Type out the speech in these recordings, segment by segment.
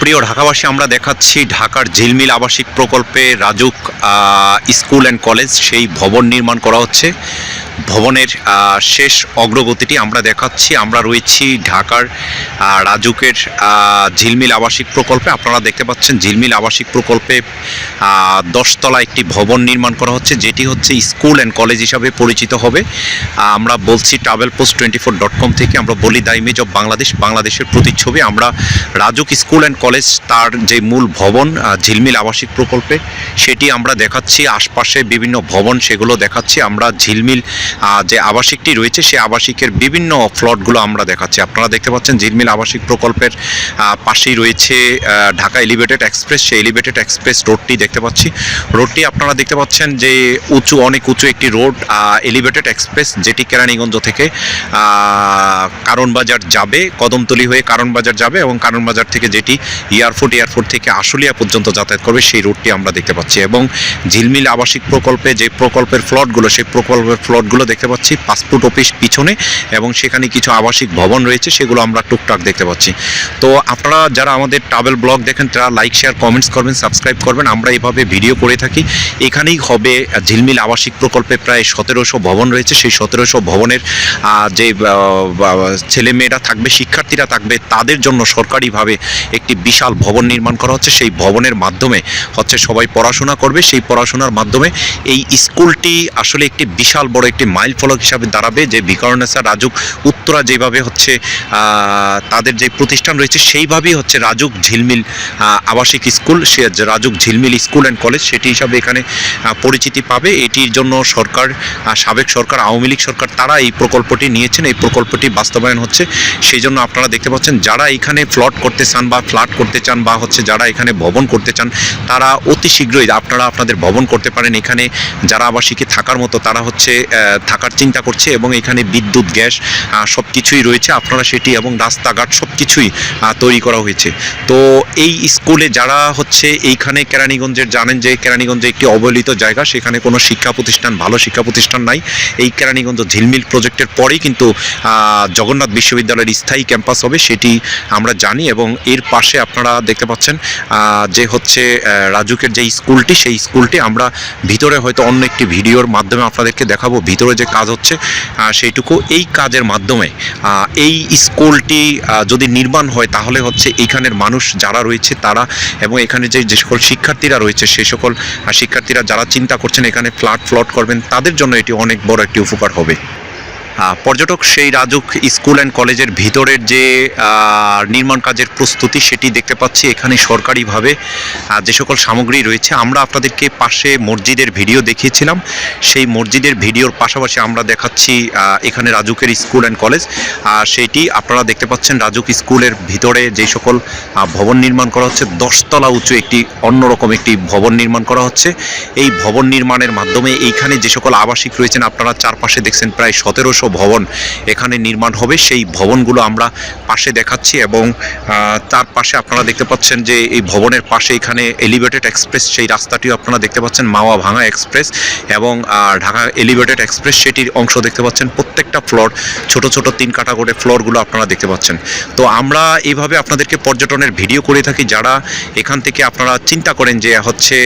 প্রিয় ঢাকাবাসী, আমরা দেখাচ্ছি ঢাকার ঝিলমিল আবাসিক প্রকল্পে রাজুক স্কুল অ্যান্ড কলেজ সেই ভবন নির্মাণ করা হচ্ছে। ভবনের শেষ অগ্রগতিটি আমরা দেখাচ্ছি। আমরা রয়েছি ঢাকার রাজুকের ঝিলমিল আবাসিক প্রকল্পে। আপনারা দেখতে পাচ্ছেন ঝিলমিল আবাসিক প্রকল্পে দশতলা একটি ভবন নির্মাণ করা হচ্ছে, যেটি হচ্ছে স্কুল অ্যান্ড কলেজ হিসাবে পরিচিত হবে। আমরা বলছি Travel Post twenty four dot com থেকে আমরা বলি দ্য ইমেজ অফ বাংলাদেশ, বাংলাদেশের প্রতিচ্ছবি। আমরা রাজুক স্কুল অ্যান্ড কলেজ, তার যে মূল ভবন ঝিলমিল আবাসিক প্রকল্পে, সেটি আমরা দেখাচ্ছি। আশপাশে বিভিন্ন ভবন, সেগুলো দেখাচ্ছি। আমরা ঝিলমিল যে আবাসিকটি রয়েছে সেই আবাসিকের বিভিন্ন ফ্লটগুলো আমরা দেখাচ্ছি। আপনারা দেখতে পাচ্ছেন ঝিলমিল আবাসিক প্রকল্পের পাশেই রয়েছে ঢাকা এলিভেটেড এক্সপ্রেস। সেই এলিভেটেড এক্সপ্রেস রোডটি দেখতে পাচ্ছি। রোডটি আপনারা দেখতে পাচ্ছেন যে উঁচু, অনেক উঁচু একটি রোড এলিভেটেড এক্সপ্রেস, যেটি কেরানীগঞ্জ থেকে কারণবাজার যাবে, কদমতলি হয়ে কারণবাজার যাবে এবং কারণবাজার থেকে যেটি এয়ারপোর্ট এয়ারপোর্ট থেকে আশুলিয়া পর্যন্ত যাতায়াত করবে, সেই রোডটি আমরা দেখতে পাচ্ছি। এবং ঝিলমিল আবাসিক প্রকল্পে যে প্রকল্পের ফ্লটগুলো, সেই প্রকল্পের ফ্লটগুলো দেখতে পাচ্ছি, পাসপোর্ট অফিস পিছনে এবং সেখানে কিছু আবাসিক ভবন রয়েছে, সেগুলো আমরা টুকটাক দেখতে পাচ্ছি। তো আপনারা যারা আমাদের ট্রাভেল ব্লগ দেখেন, তারা লাইক শেয়ার কমেন্টস করবেন সাবস্ক্রাইব করবেন। আমরা এভাবে ভিডিও করে থাকি। এখানেই হবে ঝিলমিল আবাসিক প্রকল্পে প্রায় সতেরোশো ভবন রয়েছে। সেই সতেরোশো ভবনের যে ছেলেমেয়েরা থাকবে, শিক্ষার্থীরা থাকবে, তাদের জন্য সরকারিভাবে একটি বিশাল ভবন নির্মাণ করা হচ্ছে। সেই ভবনের মাধ্যমে হচ্ছে সবাই পড়াশোনা করবে। সেই পড়াশোনার মাধ্যমে এই স্কুলটি আসলে একটি বিশাল বড় একটি মাইল ফলক হিসাবে দাঁড়াবে যে বিকরণেসা, রাজুক, উত্তরা যেভাবে হচ্ছে তাদের যে প্রতিষ্ঠান রয়েছে সেইভাবেই হচ্ছে রাজুক ঝিলমিল আবাসিক স্কুল, সে রাজুক ঝিলমিল স্কুল অ্যান্ড কলেজ সেটি হিসাবে এখানে পরিচিতি পাবে। এটির জন্য সরকার সাবেক সরকার, আওয়ামী লীগ সরকার, তারা এই প্রকল্পটি নিয়েছেন। এই প্রকল্পটি বাস্তবায়ন হচ্ছে। সেই জন্য আপনারা দেখতে পাচ্ছেন, যারা এখানে ফ্লট করতে চান বা ফ্ল্যাট করতে চান বা হচ্ছে যারা এখানে ভবন করতে চান, তারা অতি শীঘ্রই, আপনারা আপনাদের ভবন করতে পারেন। এখানে যারা আবাসিকে থাকার মতো, তারা হচ্ছে থাকার চিন্তা করছে এবং এখানে বিদ্যুৎ, গ্যাস সব কিছুই রয়েছে। আপনারা সেটি এবং রাস্তাঘাট সব কিছুই তৈরি করা হয়েছে। তো এই স্কুলে যারা হচ্ছে এইখানে কেরানীগঞ্জের জানেন যে কেরানীগঞ্জে একটি অবহেলিত জায়গা, সেখানে কোনো শিক্ষা প্রতিষ্ঠান, ভালো শিক্ষা প্রতিষ্ঠান নাই। এই কেরানীগঞ্জ ঝিলমিল প্রজেক্টের পরেই কিন্তু জগন্নাথ বিশ্ববিদ্যালয়ের স্থায়ী ক্যাম্পাস হবে, সেটি আমরা জানি এবং এর পাশে আপনারা দেখতে পাচ্ছেন যে হচ্ছে রাজুকের যে স্কুলটি, সেই স্কুলটি আমরা ভিতরে হয়তো অন্য একটি ভিডিওর মাধ্যমে আপনাদেরকে দেখাবো। ভিতরে যে কাজ হচ্ছে সেইটুকু এই কাজের মাধ্যমে এই স্কুলটি যদি নির্মাণ হয়, তাহলে হচ্ছে এইখানের মানুষ যারা রয়েছে তারা এবং এখানে যে যে সকল শিক্ষার্থীরা রয়েছে সেই সকল শিক্ষার্থীরা যারা চিন্তা করছেন এখানে ফ্ল্যাট ফ্লট করবেন, তাদের জন্য এটি অনেক বড় একটি উপকার হবে। পর্যটক সেই রাজুক স্কুল অ্যান্ড কলেজের ভিতরের যে নির্মাণ কাজের প্রস্তুতি সেটি দেখতে পাচ্ছি। এখানে সরকারিভাবে যে সকল সামগ্রী রয়েছে, আমরা আপনাদেরকে পাশে মসজিদের ভিডিও দেখিয়েছিলাম। সেই মসজিদের ভিডিওর পাশাপাশি আমরা দেখাচ্ছি এখানে রাজুকের স্কুল অ্যান্ড কলেজ। সেইটি আপনারা দেখতে পাচ্ছেন, রাজুক স্কুলের ভিতরে যে সকল ভবন নির্মাণ করা হচ্ছে, দশতলা উঁচু একটি অন্যরকম একটি ভবন নির্মাণ করা হচ্ছে। এই ভবন নির্মাণের মাধ্যমে এইখানে যে সকল আবাসিক রয়েছেন, আপনারা চারপাশে দেখছেন প্রায় সতেরোশো ভবন এখানে নির্মাণ হবে। সেই ভবনগুলো আমরা পাশে দেখাচ্ছি এবং তার পাশে আপনারা দেখতে পাচ্ছেন যে এই ভবনের পাশে এখানে এলিভেটেড এক্সপ্রেস সেই রাস্তাটিও আপনারা দেখতে পাচ্ছেন, মাওয়া ভাঙা এক্সপ্রেস এবং ঢাকা এলিভেটেড এক্সপ্রেস সেটির অংশ দেখতে পাচ্ছেন। প্রত্যেকটা ফ্লোর ছোট ছোট তিন কাটা করে ফ্লোরগুলো আপনারা দেখতে পাচ্ছেন। তো আমরা এইভাবে আপনাদেরকে পর্যটনের ভিডিও করে থাকি, যারা এখান থেকে আপনারা চিন্তা করেন যে হচ্ছে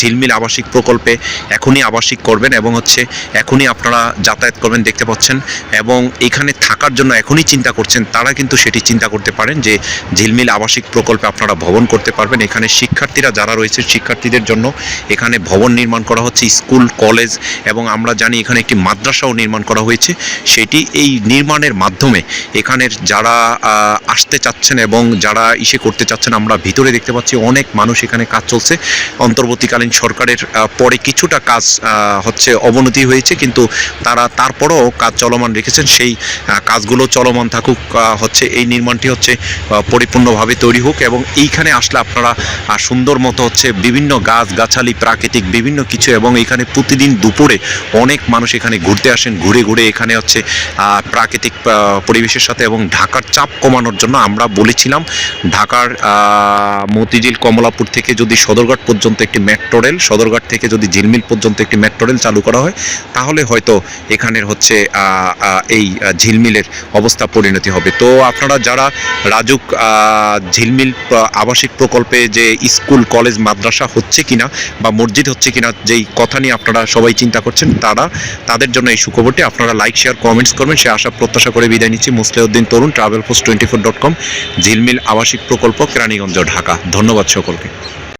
ঝিলমিল আবাসিক প্রকল্পে এখনই আবাসিক করবেন এবং হচ্ছে এখনই আপনারা যাতায়াত করবেন দেখতে পাচ্ছেন এবং এখানে থাকার জন্য এখনই চিন্তা করছেন, তারা কিন্তু সেটি চিন্তা করতে পারেন যে ঝিলমিল আবাসিক প্রকল্পে আপনারা ভবন করতে পারবেন। এখানে শিক্ষার্থীরা যারা রয়েছে, শিক্ষার্থীদের জন্য এখানে ভবন নির্মাণ করা হচ্ছে, স্কুল, কলেজ এবং আমরা জানি এখানে একটি মাদ্রাসাও নির্মাণ করা হয়েছে, সেটি এই নির্মাণের মাধ্যমে এখানের যারা আসতে চাচ্ছেন এবং যারা ইসে করতে চাচ্ছেন, আমরা ভিতরে দেখতে পাচ্ছি অনেক মানুষ এখানে কাজ চলছে। অন্তর্বর্তীকালীন সরকারের পরে কিছুটা কাজ হচ্ছে অবনতি হয়েছে, কিন্তু তারা তারপরও কাজ চলমান রেখেছেন। সেই কাজগুলো চলমান থাকুক হচ্ছে এই নির্মাণটি হচ্ছে পরিপূর্ণভাবে তৈরি হোক এবং এইখানে আসলে আপনারা সুন্দর মতো হচ্ছে বিভিন্ন গাছ, গাছালি, প্রাকৃতিক বিভিন্ন কিছু এবং এখানে প্রতিদিন দুপুরে অনেক মানুষ এখানে ঘুরতে আসেন, ঘুরে ঘুরে এখানে হচ্ছে প্রাকৃতিক পরিবেশের সাথে এবং ঢাকার চাপ কমানোর জন্য আমরা বলেছিলাম, ঢাকার মতিঝিল, কমলাপুর থেকে যদি সদরঘাট পর্যন্ত একটি মেট্রো রেল সদরঘাট থেকে যদি ঝিলমিল পর্যন্ত একটি মেট্রো রেল চালু করা হয়, তাহলে হয়তো এখানের হচ্ছে এই ঝিলমিলের অবস্থা পরিণতি হবে। তো আপনারা যারা রাজুক ঝিলমিল আবাসিক প্রকল্পে যে স্কুল, কলেজ, মাদ্রাসা হচ্ছে কিনা বা মসজিদ হচ্ছে কিনা, যেই কথা নিয়ে আপনারা সবাই চিন্তা করছেন, তারা, তাদের জন্য এই সুখবরটি আপনারা লাইক শেয়ার কমেন্টস করবেন। সে আশা, প্রত্যাশা করে বিদায় নিচ্ছি। Musliuddin Tarun Travel Post twenty four dot com Jhilmil আবাসিক প্রকল্প, কেরানীগঞ্জ, ঢাকা। ধন্যবাদ সকলকে।